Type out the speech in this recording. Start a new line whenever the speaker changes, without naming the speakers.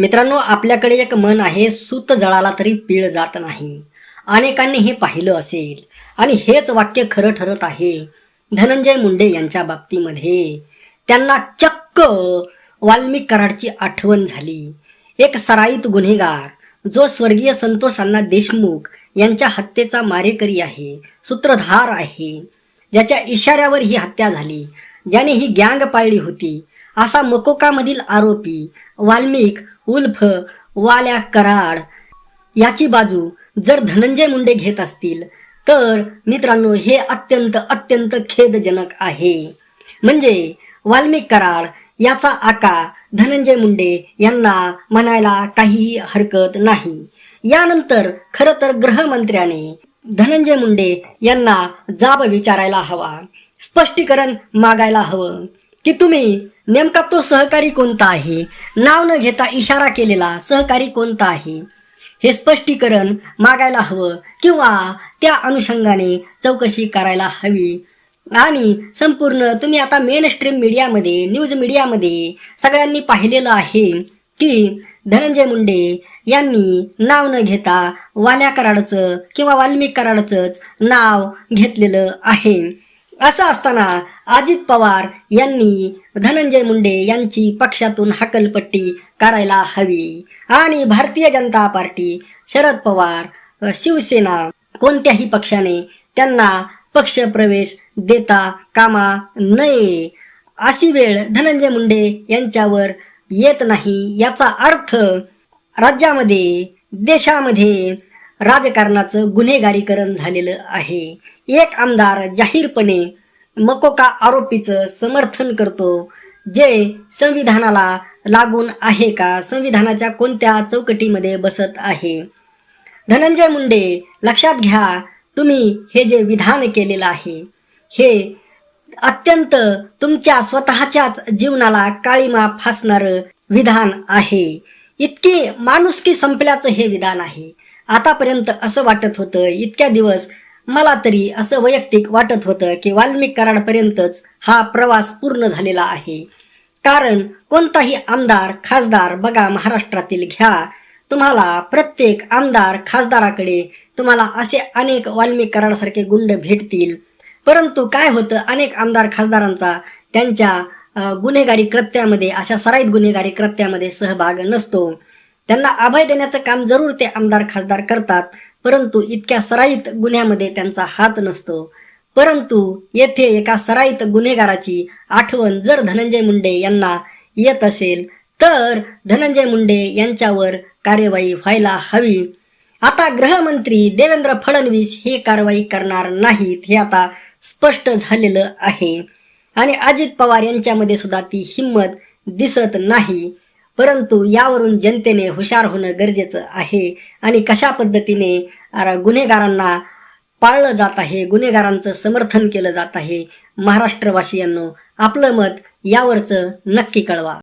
मित्रांनो आपल्याकडे एक मन आहे सूत जळाला तरी पीळ जात नाही. अनेकांनी हे पाहिलं असेल. आणि हेच वाक्य खरं ठरत आहे. धनंजय मुंडे यांच्या बाबतीमध्ये त्यांना चक्क वाल्मिक कराडची आठवण झाली. एक सराईत गुन्हेगार जो स्वर्गीय संतोष अण्णा देशमुख यांच्या हत्येचा मारेकरी आहे सूत्रधार आहे ज्याच्या इशाऱ्यावर ही हत्या झाली. ज्याने ही गँग पाळली होती. असा मकोकामधील आरोपी वाल्मिक उल्फ वाल्या कराड याची बाजू जर धनंजय मुंडे घेत असतील तर मित्रांनो हे अत्यंत अत्यंत खेदजनक आहे. म्हणजे वाल्मिक कराड याचा आका धनंजय मुंडे यांना म्हणायला काहीही हरकत नाही. यानंतर खर तर गृहमंत्र्याने धनंजय मुंडे यांना जाब विचारायला हवा स्पष्टीकरण मागायला हवं. की तुम्ही नेमका तो सहकारी कोणता आहे? नाव न घेता इशारा केलेला सहकारी कोणता आहे? हे स्पष्टीकरण मागायला हवं किंवा त्या अनुषंगाने चौकशी करायला हवी. आणि संपूर्ण तुम्ही आता मेन स्ट्रीम मीडियामध्ये न्यूज मीडियामध्ये सगळ्यांनी पाहिलेलं आहे की धनंजय मुंडे यांनी नाव न घेता वाल्या कराडचं किंवा वाल्मिक कराडचंच नाव घेतलेलं आहे. असं असताना अजित पवार यांनी धनंजय मुंडे यांची पक्षातून हकलपट्टी करायला हवी. आणि भारतीय जनता पार्टी शरद पवार शिवसेना कोणत्याही पक्षाने त्यांना पक्ष प्रवेश देता कामा नये. अशी वेळ धनंजय मुंडे यांच्यावर येत नाही याचा अर्थ राज्यामध्ये देशामध्ये राजकारणाचं गुन्हेगारीकरण झालेलं आहे. एक आमदार जाहीरपणे मकोका आरोपीचं समर्थन करतो. जे संविधानाला लागून आहे का? संविधानाच्या कोणत्या चौकटीमध्ये बसत आहे? धनंजय मुंडे लक्षात घ्या तुम्ही हे जे विधान केलेलं आहे हे अत्यंत तुमच्या स्वतःच्याच जीवनाला काळीमा फासणारं विधान आहे. इतके माणुसकी संपल्याचं हे विधान आहे. आतापर्यंत असं वाटत होतं इतक्या दिवस मला तरी असं वैयक्तिक वाटत होतं की वाल्मिक कराडपर्यंतच हा प्रवास पूर्ण झालेला आहे. कारण कोणताही आमदार खासदार बघा महाराष्ट्रातील घ्या. तुम्हाला प्रत्येक आमदार खासदाराकडे तुम्हाला असे अनेक वाल्मिक कराडासारखे गुंड भेटतील. परंतु काय होतं अनेक आमदार खासदारांचा त्यांच्या गुन्हेगारी कृत्यामध्ये अशा सराईत गुन्हेगारी कृत्यामध्ये सहभाग नसतो. त्यांना अभय देण्याचं काम जरूर ते आमदार खासदार करतात परंतु इतक्या सराईत गुन्ह्यामध्ये त्यांचा हात नसतो. परंतु येथे एका सराईत गुन्हेगाराची आठवण जर धनंजय मुंडे यांना येत असेल तर धनंजय मुंडे यांच्यावर कार्यवाही व्हायला हवी. आता गृहमंत्री देवेंद्र फडणवीस ही कारवाई करणार नाहीत हे आता स्पष्ट झालेलं आहे. आणि अजित पवार यांच्यामध्ये सुद्धा ती हिंमत दिसत नाही. परंतु यावरून जनतेने हुशार होणं गरजेचं आहे आणि कशा पद्धतीने अर, गुन्हेगारांना पाळलं जात आहे गुन्हेगारांचं समर्थन केलं जात आहे महाराष्ट्रवासियांनो आपलं मत यावरचं नक्की कळवा.